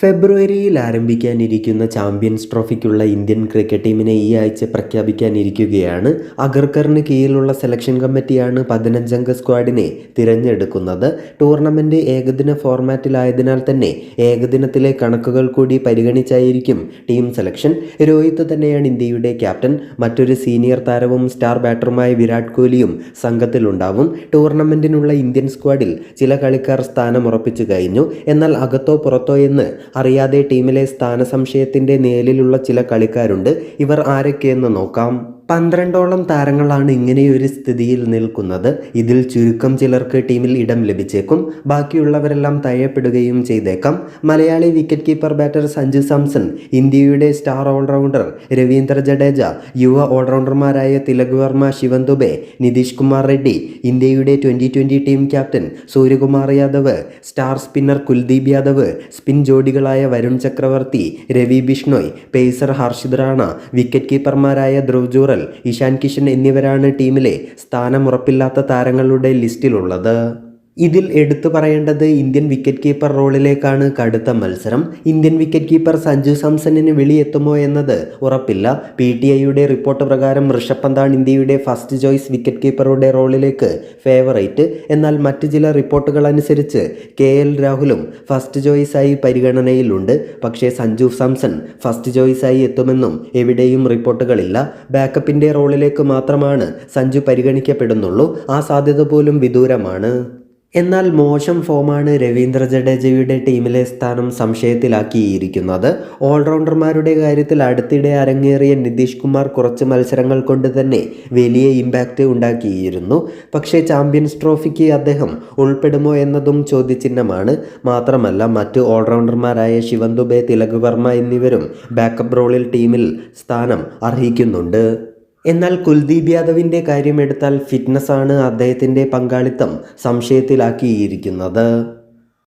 ഫെബ്രുവരിയിൽ ആരംഭിക്കാനിരിക്കുന്ന ചാമ്പ്യൻസ് ട്രോഫിക്കുള്ള ഇന്ത്യൻ ക്രിക്കറ്റ് ടീമിനെ ഈ ആഴ്ച പ്രഖ്യാപിക്കാനിരിക്കുകയാണ്. അഗർക്കറിന് കീഴിലുള്ള സെലക്ഷൻ കമ്മിറ്റിയാണ് പതിനഞ്ചംഗ സ്ക്വാഡിനെ തിരഞ്ഞെടുക്കുന്നത്. ടൂർണമെന്റ് ഏകദിന ഫോർമാറ്റിലായതിനാൽ തന്നെ ഏകദിനത്തിലെ കണക്കുകൾ കൂടി പരിഗണിച്ചായിരിക്കും ടീം സെലക്ഷൻ. രോഹിത് തന്നെയാണ് ഇന്ത്യയുടെ ക്യാപ്റ്റൻ. മറ്റൊരു സീനിയർ താരവും സ്റ്റാർ ബാറ്ററുമായ വിരാട് കോഹ്ലിയും സംഘത്തിലുണ്ടാവും. ടൂർണമെന്റിനുള്ള ഇന്ത്യൻ സ്ക്വാഡിൽ ചില കളിക്കാർ സ്ഥാനം ഉറപ്പിച്ചു കഴിഞ്ഞു. എന്നാൽ അകത്തോ പുറത്തോ എന്ന് അറിയാതെ ടീമിലെ സ്ഥാനസംശയത്തിന്റെ നേലിലുള്ള ചില കളിക്കാരുണ്ട്. ഇവർ ആരൊക്കെയെന്ന് നോക്കാം. പന്ത്രണ്ടോളം താരങ്ങളാണ് ഇങ്ങനെയൊരു സ്ഥിതിയിൽ നിൽക്കുന്നത്. ഇതിൽ ചുരുക്കം ചിലർക്ക് ടീമിൽ ഇടം ലഭിച്ചേക്കും. ബാക്കിയുള്ളവരെല്ലാം തയ്യപ്പെടുകയും ചെയ്തേക്കാം. Malayali wicketkeeper batter Sanju Samson ഇന്ത്യയുടെ സ്റ്റാർ ഓൾറൗണ്ടർ രവീന്ദ്ര ജഡേജ യുവ ഓൾറൗണ്ടർമാരായ തിലക് വർമ്മ ശിവൻ ദുബെ നിതീഷ് കുമാർ റെഡ്ഡി ഇന്ത്യയുടെ twenty twenty team captain Suryakumar Yadav star spinner Kuldeep Yadav spin ജോഡികളായ Varun Chakravarthy Ravi Bishnoi pacer Harshit Rana wicket കീപ്പർമാരായ ധ്രുവ് ജൂറൽ ഇഷാൻ കിഷൻ എന്നിവരാണ് ടീമിലെ സ്ഥാനമുറപ്പില്ലാത്ത താരങ്ങളുടെ ലിസ്റ്റിലുള്ളത്. ഇതിൽ എടുത്തു പറയേണ്ടത് ഇന്ത്യൻ വിക്കറ്റ് കീപ്പർ റോളിലേക്കാണ് കടുത്ത മത്സരം. ഇന്ത്യൻ വിക്കറ്റ് കീപ്പർ സഞ്ജു സാംസണിന് വിളിയെത്തുമോ എന്നത് ഉറപ്പില്ല. പി ടി ഐയുടെ റിപ്പോർട്ട് പ്രകാരം ഋഷഭ് പന്താണ് ഇന്ത്യയുടെ ഫസ്റ്റ് ചോയ്സ് വിക്കറ്റ് കീപ്പറുടെ റോളിലേക്ക് ഫേവറേറ്റ് എന്നാൽ മറ്റ് ചില റിപ്പോർട്ടുകൾ അനുസരിച്ച് കെ എൽ രാഹുലും ഫസ്റ്റ് ചോയ്സായി പരിഗണനയിലുണ്ട്. പക്ഷേ സഞ്ജു സാംസൺ ഫസ്റ്റ് ചോയ്സായി എത്തുമെന്നും എവിടെയും റിപ്പോർട്ടുകളില്ല. ബാക്കപ്പിന്റെ റോളിലേക്ക് മാത്രമാണ് സഞ്ജു പരിഗണിക്കപ്പെടുന്നുള്ളൂ. ആ സാധ്യത പോലും വിദൂരമാണ്. എന്നാൽ മോശം ഫോമാണ് രവീന്ദ്ര ജഡേജയുടെ ടീമിലെ സ്ഥാനം സംശയത്തിലാക്കിയിരിക്കുന്നത്. ഓൾറൗണ്ടർമാരുടെ കാര്യത്തിൽ അടുത്തിടെ അരങ്ങേറിയ നിതീഷ് കുമാർ കുറച്ച് മത്സരങ്ങൾ കൊണ്ട് തന്നെ വലിയ ഇമ്പാക്റ്റ് ഉണ്ടാക്കിയിരുന്നു. പക്ഷേ ചാമ്പ്യൻസ് ട്രോഫിക്ക് അദ്ദേഹം ഉൾപ്പെടുമോ എന്നതും ചോദ്യചിഹ്നമാണ്. മാത്രമല്ല മറ്റ് ഓൾറൗണ്ടർമാരായ ശിവൻ ദുബെ തിലക് വർമ്മ എന്നിവരും ബാക്കപ്പ് റോളിൽ ടീമിൽ സ്ഥാനം അർഹിക്കുന്നുണ്ട്. എന്നാൽ കുൽദീപ് യാദവിന്റെ കാര്യമെടുത്താൽ ഫിറ്റ്നസ്സാണ് അദ്ദേഹത്തിന്റെ പങ്കാളിത്തം സംശയത്തിലാക്കിയിരിക്കുന്നത്.